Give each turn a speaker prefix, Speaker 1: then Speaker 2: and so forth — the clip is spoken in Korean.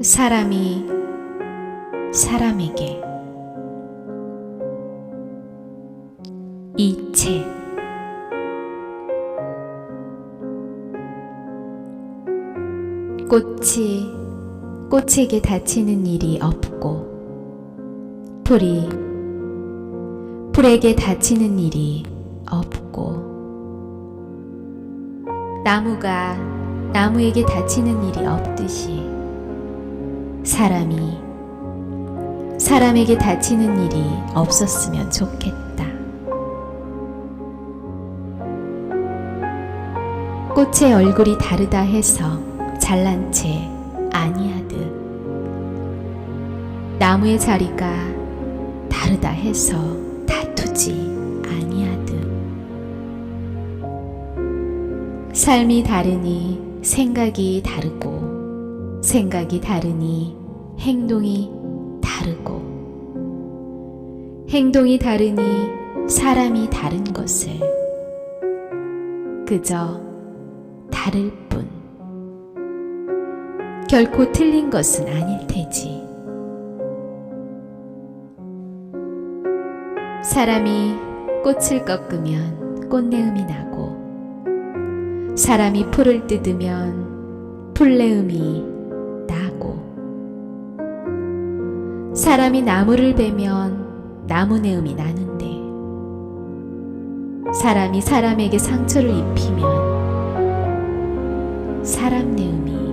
Speaker 1: 사람이 사람에게 이체. 꽃이 꽃에게 다치는 일이 없고 풀이 풀에게 다치는 일이 없고 나무가 나무에게 다치는 일이 없듯이 사람이 사람에게 다치는 일이 없었으면 좋겠다. 꽃의 얼굴이 다르다 해서 잘난 채 아니하듯 나무의 자리가 다르다 해서 다투지 아니하듯 삶이 다르니 생각이 다르고 생각이 다르니 행동이 다르고 행동이 다르니 사람이 다른 것을 그저 다를 뿐 결코 틀린 것은 아닐 테지. 사람이 꽃을 꺾으면 꽃내음이 나고 사람이 풀을 뜯으면 풀내음이 사람이 나무를 베면 나무내음이 나는데 사람이 사람에게 상처를 입히면 사람 내음이